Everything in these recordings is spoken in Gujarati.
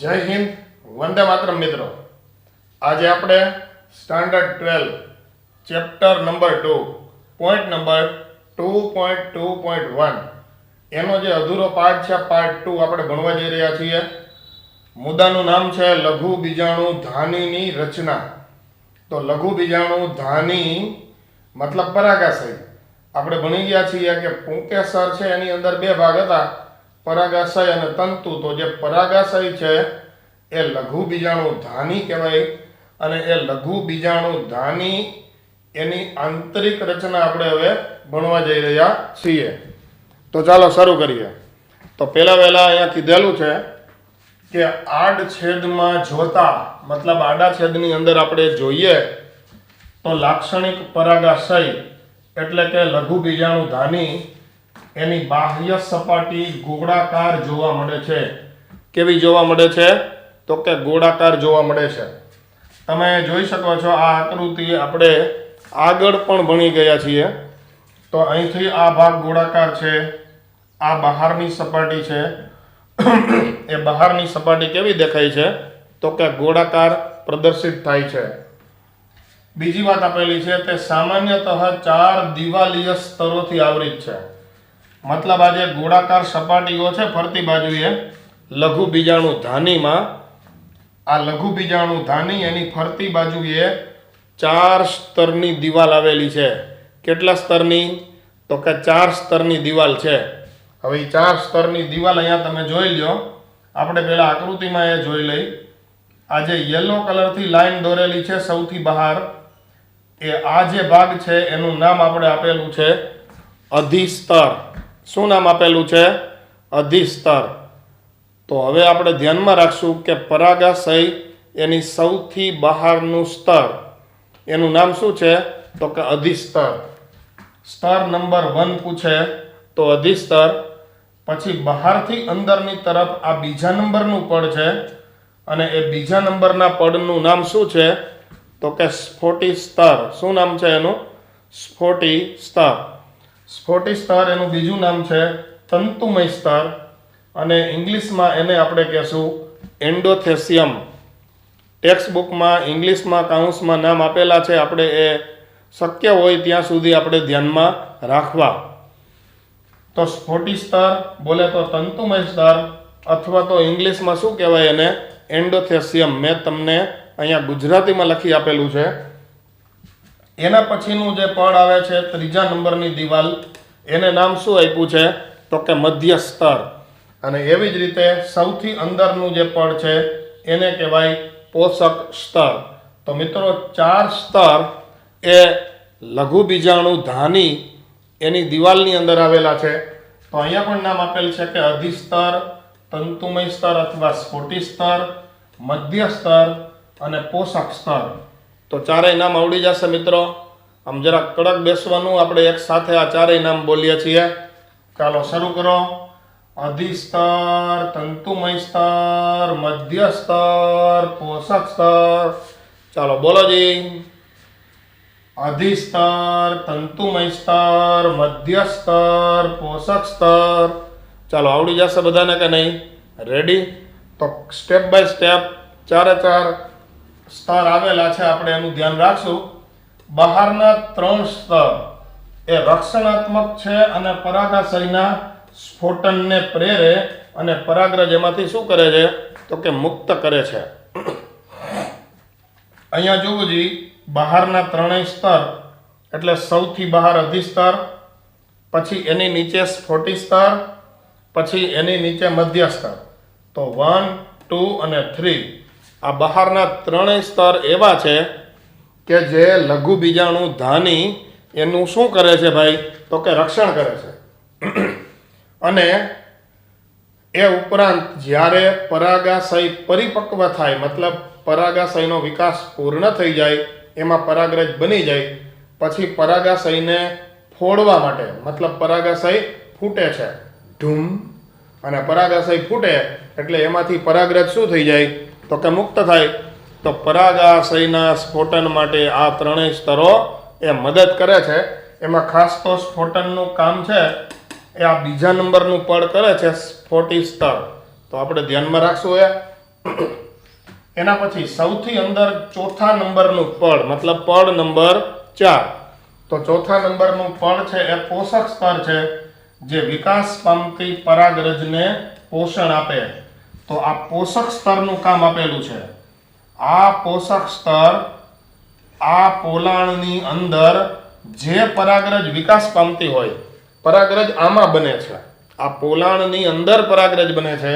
જય હિન્દ, વંદે માતરમ મિત્રો. આજે આપણે standard twelve chapter number two point number two point two point one એનો જે અધૂરો પાર્ટ છે પાર્ટ ટુ આપણે ભણવા જઈ રહ્યા છીએ. મુદ્દાનું નામ છે લઘુ બીજાણુ ધાનીની રચના. તો લઘુ બીજાણુ ધાની મતલબ પરાગાશય. આપણે ભણી ગયા છીએ કે પુંકેસર છે, એની અંદર બે ભાગ હતા. પરાગાશય અને તંતુ, તો જે પરાગાશય છે, એ લઘુ બીજાણુ ધાની કહેવાય. અને એ લઘુ બીજાણુ ધાની, એની આંતરિક રચના આપણે હવે ભણવા જઈ રહ્યા છીએ. તો ચાલો શરૂ કરીએ. તો પહેલા વહેલા અહીંયા કીધેલું છે કે આડ છેદમાં જોતા, મતલબ આડા છેદની અંદર આપણે જોઈએ, તો લાક્ષણિક પરાગાશય એટલે કે લઘુ બીજાણુ ધાની એની બાહ્ય સપાટી ગોળાકાર જોવા મળે છે. કેવી જોવા મળે છે? તો કે ગોળાકાર જોવા મળે છે. તમે જોઈ શકો છો આ આકૃતિ આપણે આગળ પણ ભણી ગયા છીએ. તો અહીંથી આ ભાગ ગોળાકાર છે, આ બહારની સપાટી છે. એ બહારની સપાટી કેવી દેખાય છે? તો કે ગોળાકાર પ્રદર્શિત થાય છે. બીજી વાત આપેલી છે તે સામાન્યતઃ ચાર દિવાલીય સ્તરોથી આવૃત છે. મતલબ આ જે ગોળાકાર સપાટીઓ છે, ફરતી બાજુએ લઘુ બીજાણુ ધાનીમાં આ લઘુ બીજાણુ ધાની એની ફરતી બાજુએ ચાર સ્તરની દિવાલ આવેલી છે. કેટલા સ્તરની? તો કે ચાર સ્તરની દિવાલ છે. હવે ચાર સ્તરની દિવાલ અહીંયા તમે જોઈ લ્યો. આપણે પહેલાં આકૃતિમાં એ જોઈ લઈ. આ જે યલો કલરથી લાઈન દોરેલી છે સૌથી બહાર. એ આ જે ભાગ છે, એનું નામ આપણે આપેલું છે અધિસ્તર. શું નામ આપેલું છે? અધિસ્તર તો હવે આપણે ધ્યાનમાં રાખશું કે પરાગાશય એની સૌથી બહારનું સ્તર. એનું નામ શું છે? તો કે અધિસ્તર સ્તર નંબર વન પૂછે તો અધિસ્તર પછી બહારથી અંદરની તરફ આ બીજા નંબરનું પડ છે અને એ બીજા નંબરના પડનું નામ શું છે? તો કે સ્ફોટી સ્તર શું નામ છે એનું? સ્ફોટી સ્તર સ્ફોટી સ્તર એનું બીજું નામ છે તંતુમય સ્તર અને ઇંગ્લિશમાં એને આપણે કહેશું એન્ડોથેસિયમ. ટેક્સ્ટ બુકમાં ઇંગ્લિશમાં કાઉન્સમાં નામ આપેલા છે, આપણે એ શક્ય હોય ત્યાં સુધી આપણે ધ્યાનમાં રાખવા. તો સ્ફોટી સ્તર બોલે તો તંતુમય સ્તર અથવા તો ઇંગ્લિશમાં શું કહેવાય એને? એન્ડોથેસિયમ. મેં તમને અહીંયા ગુજરાતીમાં લખી આપેલું છે. એના પછીનું જે પડ આવે છે, ત્રીજા નંબરની દિવાલ, એને નામ શું આપ્યું છે? તો કે મધ્ય સ્તર. અને એવી જ રીતે સૌથી અંદરનું જે પડ છે, એને કહેવાય પોષક સ્તર. તો મિત્રો, ચાર સ્તર એ લઘુ બીજાણુ ધાની એની દિવાલની અંદર આવેલા છે. તો અહીંયા પણ નામ આપેલ છે કે અધિસ્તર, તંતુમય સ્તર અથવા સ્ફોટી સ્તર, મધ્ય સ્તર અને પોષક સ્તર. તો ચારેય નામ આવડી જશે મિત્રો. આમ જરા કડક બેસવાનું આપણે એક સાથે આ ચારેય નામ બોલીએ છીએ. ચાલો શરૂ કરો. અધિસ્તર, તંતુમય સ્તર, મધ્ય સ્તર, પોષક સ્તર. ચાલો બોલો જી. અધિસ્તર, તંતુમય સ્તર, મધ્ય સ્તર, પોષક સ્તર. ચાલો આવડી જશે બધાને કે નહીં? રેડી તો સ્ટેપ બાય સ્ટેપ ચારે ચાર સ્તર આવેલા છે, આપણે એનું ધ્યાન રાખશું. બહારના ત્રણ સ્તર. એ રક્ષણાત્મક છે અને પરાગાશયના સ્ફોટનને પ્રેરે અને પરાગ્રજ એમાંથી શું કરે છે? તો કે મુક્ત કરે છે. અહીંયા જોવું જી, બહારના ત્રણેય સ્તર, એટલે સૌથી બહાર અધિસ્તર પછી એની નીચે સ્ફોટી સ્તર, પછી એની નીચે મધ્ય સ્તર. તો વન ટુ અને થ્રી આ બહારના ત્રણેય સ્તર એવા છે કે જે લઘુ બીજાણુ ધાની એનું શું કરે છે ભાઈ? તો કે રક્ષણ કરે છે. અને એ ઉપરાંત જ્યારે પરાગાશય પરિપક્વ થાય, મતલબ પરાગાશયનો વિકાસ પૂર્ણ થઈ જાય, એમાં પરાગરજ બની જાય, પછી પરાગાશયને ફોડવા માટે, મતલબ પરાગાશય ફૂટે છે. ધૂમ. અને પરાગાશય ફૂટે એટલે એમાંથી પરાગરજ શું થઈ જાય? તો કે મુક્ત થાય. તો પરાગાશયના સ્ફોટન માટે આ ત્રણેય સ્તરો એ મદદ કરે છે. એમાં ખાસ તો સ્ફોટનનું કામ છે, એ આ બીજા નંબરનું પડ કરે છે, સ્ફોટી સ્તર. તો આપણે ધ્યાનમાં રાખશું એ. એના પછી સૌથી અંદર ચોથા નંબરનું પડ મતલબ પડ નંબર ચાર. તો ચોથા નંબરનું પડ છે, એ પોષક સ્તર છે, જે વિકાસ પામતી પરાગરજને પોષણ આપે. તો આ પોષક સ્તરનું કામ આપેલું છે. આ પોષક સ્તર આ પોલાણની અંદર જે પરાગરજ વિકાસ પામતી હોય, પરાગરજ આમાં બને છે. આ પોલાણની અંદર પરાગરજ બને છે.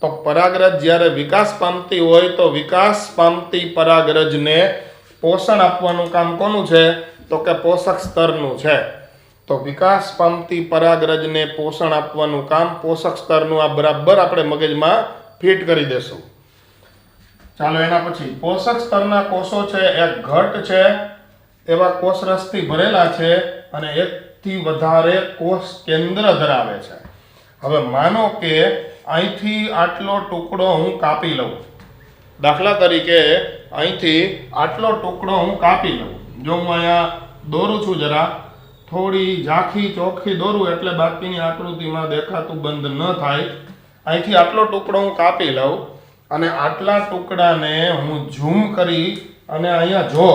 તો પરાગરજ જ્યારે વિકાસ પામતી હોય તો વિકાસ પામતી પરાગરજને પોષણ આપવાનું કામ કોનું છે? તો કે પોષક સ્તરનું છે. તો વિકાસ પામતી પરાગરજને પોષણ આપવાનું કામ પોષક સ્તરનું. આ બરાબર આપણે મગજમાં ફિટ કરી દેશું. ચાલો એના પછી, પોષક સ્તરના કોષો છે એ ઘટ છે, એવા કોષરસથી ભરેલા છે અને એકથી વધારે કોષ કેન્દ્ર ધરાવે છે. હવે માનો કે અહીંથી આટલો ટુકડો હું કાપી લઉં. દાખલા તરીકે, અહીંથી આટલો ટુકડો હું કાપી લઉં. જો હું અહીંયા દોરું છું જરા, થોડી ઝાંખી ચોખ્ખી દોરું એટલે બાકીની આકૃતિમાં દેખાતું બંધ ન થાય. અહીંથી આટલો ટુકડો હું કાપી લઉં અને આટલા ટુકડાને હું ઝૂમ કરી અને અહીંયા જો,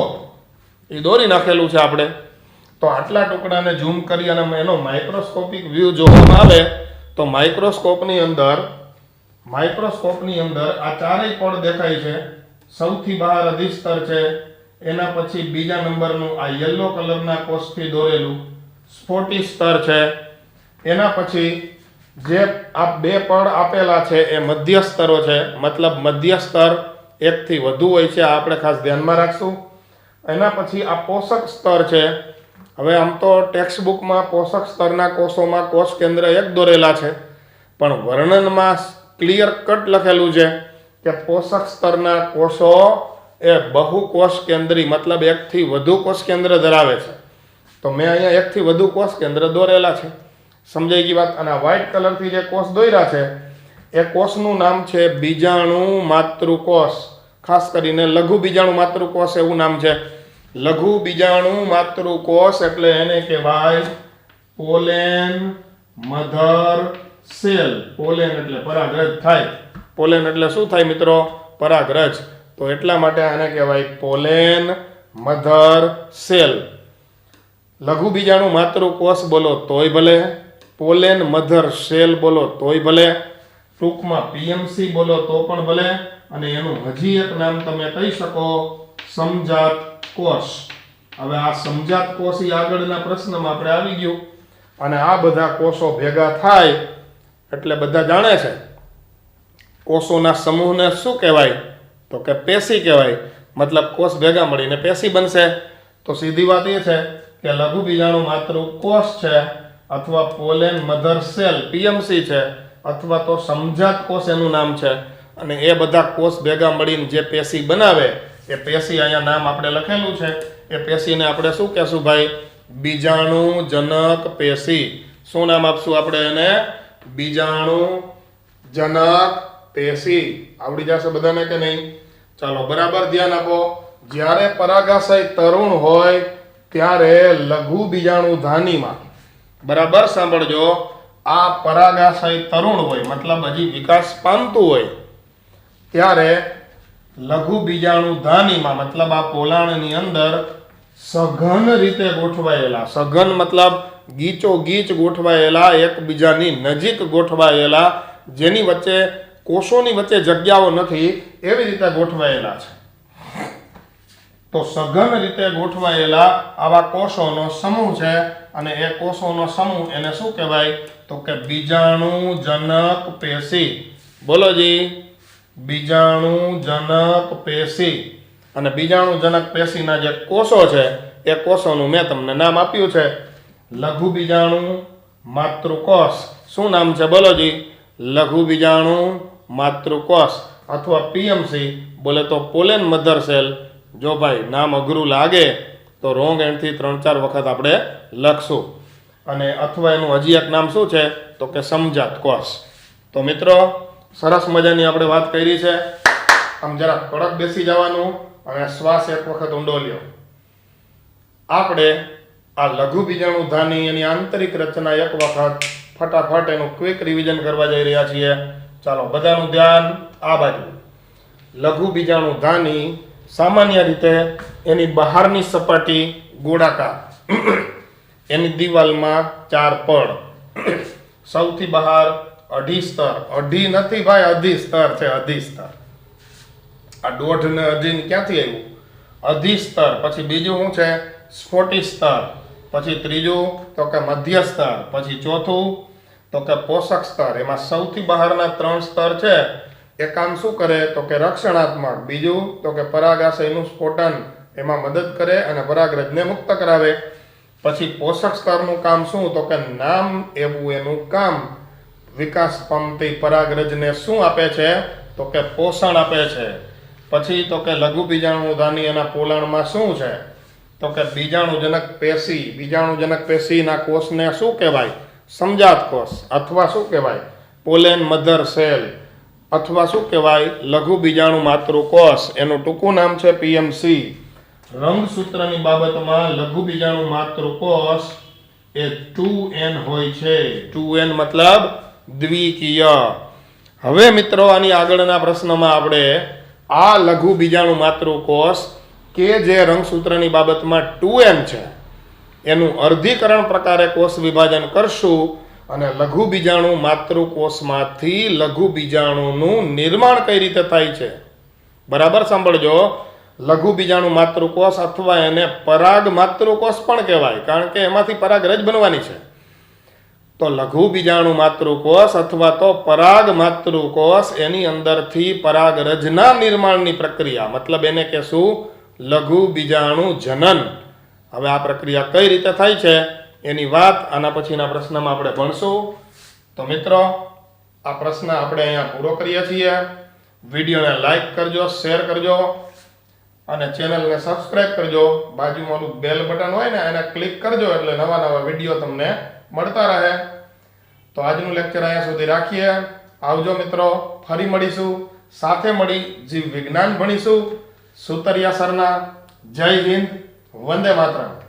એ દોરી નાખેલું છે આપણે. તો આટલા ટુકડાને ઝૂમ કરી અને એનો માઇક્રોસ્કોપિક વ્યૂ જોવામાં આવે, તો માઇક્રોસ્કોપની અંદર માઇક્રોસ્કોપની અંદર આ ચારેય પડ દેખાય છે. સૌથી બહાર અધિસ્તર છે. એના પછી બીજા નંબરનું આ યલો કલરના કોષથી દોરેલું સ્ફોટી સ્તર છે. એના પછી જે આ બે પડ આપેલા છે એ મધ્ય સ્તરો છે. મતલબ મધ્ય સ્તર એકથી વધુ હોય છે, આ આપણે ખાસ ધ્યાનમાં રાખશું. એના પછી આ પોષક સ્તર છે. હવે આમ તો ટેક્સ્ટ બુકમાં પોષક સ્તરના કોષોમાં કોષ કેન્દ્ર એક દોરેલા છે. પણ વર્ણનમાં ક્લિયર કટ લખેલું છે કે પોષક સ્તરના કોષો એ બહુ કોષ કેન્દ્રી, મતલબ એકથી વધુ કોષ કેન્દ્ર ધરાવે છે. તો મેં અહીંયા એકથી વધુ કોષ કેન્દ્ર દોરેલા છે. સમજાઈ ગઈ વાત. અને વ્હાઇટ કલરથી જે કોષ દોર્યા છે, એ કોષનું નામ છે બીજાણુ માતૃકોષ. ખાસ કરીને લઘુ બીજાણુ માતૃકોષ એવું નામ છે. લઘુ બીજાણુ માતૃકોષ એટલે એને કહેવાય પોલેન મધર સેલ. પોલેન એટલે પરાગરજ થાય. પોલેન એટલે શું થાય મિત્રો? પરાગરજ. તો એટલા માટે આને કહેવાય પોલેન મધર સેલ. લઘુ બીજાણુ માતૃકોષ બોલો તોય ભલે. પોલેન મધર સેલ બોલો તોય ભલે, ટૂંકમાં પીએમસી બોલો તો પણ ભલે, અને એનું હજી એક નામ તમે કહી શકો, સમજાત કોષ. હવે આ સમજાત કોષ એ આગળના પ્રશ્નમાં આપણે આવી ગયું. અને આ બધા કોષો ભેગા થાય, એટલે બધા જાણે છે. કોષોના સમૂહને શું કહેવાય? તો કે પેશી કહેવાય. મતલબ કોષ ભેગા મળીને પેશી બનશે. તો સીધી વાત એ છે કે લઘુ બીજાણુ માત્ર કોષ છે અથવા પોલેન મધર સેલ, પીએમસી છે, અથવા તો સમજાત કોષ એનું નામ છે. અને એ બધા કોષ ભેગા મળીને જે પેશી બનાવે, એ પેશી અહીંયા નામ આપણે લખેલું છે. એ પેશીને આપણે શું કહેશું ભાઈ? બીજાણુ જનક પેશી. શું નામ આપશું આપણે એને? બીજાણુ જનક પેશી. આવડી જશે બધાને કે નહીં? ચાલો, બરાબર ધ્યાન આપો. જ્યારે પરાગાશય તરુણ હોય, ત્યારે લઘુ બીજાણુ ધાનીમાં બરાબર સાંભળજો. આ પરાગાશય તરુણ હોય, મતલબ હજી વિકાસ પામતું હોય, ત્યારે લઘુ બીજાણુ ધાનીમાં, મતલબ આ પોલાણની અંદર સઘન રીતે ગોઠવાયેલા, સઘન મતલબ ગીચો ગીચ ગોઠવાયેલા, એકબીજાની નજીક ગોઠવાયેલા, જેની વચ્ચે કોષોની વચ્ચે જગ્યાઓ નથી, એવી રીતે ગોઠવાયેલા છે. તો સઘન રીતે ગોઠવાયેલા આવા કોષોનો સમૂહ છે. અને એ કોષોનો સમૂહ એને શું કહેવાય? તો કે બીજાણુ જનક પેશી. બોલો જી. બીજાણુ જનક પેશી. અને બીજાણુ જનક પેશીના જે કોષો છે, એ કોષોનું મેં તમને નામ આપ્યું છે. લઘુ બીજાણુ માતૃકોષ. શું નામ છે? બોલો જી. લઘુ બીજાણુ માતૃકોષ. અથવા પીએમસી બોલે તો પોલેન મધર સેલ. જો ભાઈ નામ અઘરું લાગે, તો રોંગ એન્ડથી ત્રણ ચાર વખત આપણે લખશું. અને અથવા એનું હજી એક નામ શું છે? તો કે સમજાત કોષ તો મિત્રો, સરસ મજાની આપણે વાત કરી છે. આમ જરા કડક બેસી જવાનું અને શ્વાસ એક વખત ઊંડો લ્યો. આપણે આ લઘુ બીજાણુ ધાની એની આંતરિક રચના એક વખત ફટાફટ એનું ક્વિક રિવિઝન કરવા જઈ રહ્યા છીએ. ચાલો બધાનું ધ્યાન આ બાજુ. લઘુ બીજાણુ ધાની સામાન્ય રીતે એની બહારની સપાટી ગોળાકાર, એની દિવાલમાં ચાર પડ. સૌથી બહાર અઢી સ્તર. અઢી નથી ભાઈ, અઢી સ્તર છે, અઢી સ્તર. આ દોઢ ને અઢી ક્યાંથી આવ્યું? અધી સ્તર. પછી બીજું શું છે? સ્ફોટી સ્તર. પછી ત્રીજું, તો કે મધ્ય સ્તર. પછી ચોથું, તો કે પોષક સ્તર. એમાં સૌથી બહારના ત્રણ સ્તર છે. એ કામ શું કરે? તો કે રક્ષણાત્મક. બીજું, તો કે પરાગાશયનું સ્ફોટન એમાં મદદ કરે અને પરાગરજને મુક્ત કરાવે. પછી પોષક સ્તરનું કામ શું? તો કે નામ એવું એનું કામ. વિકાસ પામતી પરાગરજને શું આપે છે? તો કે પોષણ આપે છે. પછી તો કે લઘુ બીજાણુ ધાની એના પોલાણમાં શું છે? તો કે બીજાણુજનક પેશી. બીજાણુજનક પેશીના કોષને શું કહેવાય? સમજાત કોષ, અથવા શું કહેવાય? Pollen mother cell. અથવા શું કહેવાય? લઘુ બીજાણુ માતૃકોષ એનું ટૂંકું નામ છે પીએમસી રંગસૂત્રની બાબતમાં લઘુ બીજાણુ માતૃકોષ એ ટુ એન હોય છે. ટુ એન મતલબ દ્વિકીય. હવે મિત્રો, આની આગળના પ્રશ્નમાં આપણે આ લઘુ બીજાણુ માતૃકોષ કે જે રંગસૂત્રની બાબતમાં ટુ એન છે, એનું અર્ધીકરણ પ્રકારે કોષ વિભાજન કરશું. અને લઘુ બીજાણુ માતૃકોષમાંથી લઘુ બીજાણુનું નિર્માણ કઈ રીતે થાય છે? બરાબર સાંભળજો. લઘુ બીજાણુ માતૃકોષ અથવા એને પરાગ માતૃકોષ પણ કહેવાય, કારણ કે એમાંથી પરાગરજ બનવાની છે. તો લઘુ બીજાણુ માતૃકોષ અથવા તો પરાગ માતૃકોષ એની અંદરથી પરાગરજના નિર્માણની પ્રક્રિયા, મતલબ એને કહેશું લઘુ બીજાણુ જનન. હવે આ પ્રક્રિયા કઈ રીતે થાય છે? એની વાત આના પછીના પ્રશ્નમાં આપણે ભણશું. તો મિત્રો, આ પ્રશ્ન આપણે અહીંયા પૂરો કરીએ છીએ. વિડીયોને લાઈક કરજો, શેર કરજો અને ચેનલને સબસ્ક્રાઇબ કરજો. બાજુમાં ઓલું બેલ બટન હોય ને, એને ક્લિક કરજો એટલે નવા નવા વીડિયો તમને મળતા રહે. તો આજનું લેક્ચર અહીંયા સુધી રાખીએ. આવજો મિત્રો, ફરી મળીશું. સાથે મળી જીવ વિજ્ઞાન ભણીશું. સુતરિયા સરના, જય હિન્દ, વંદે માતરમ.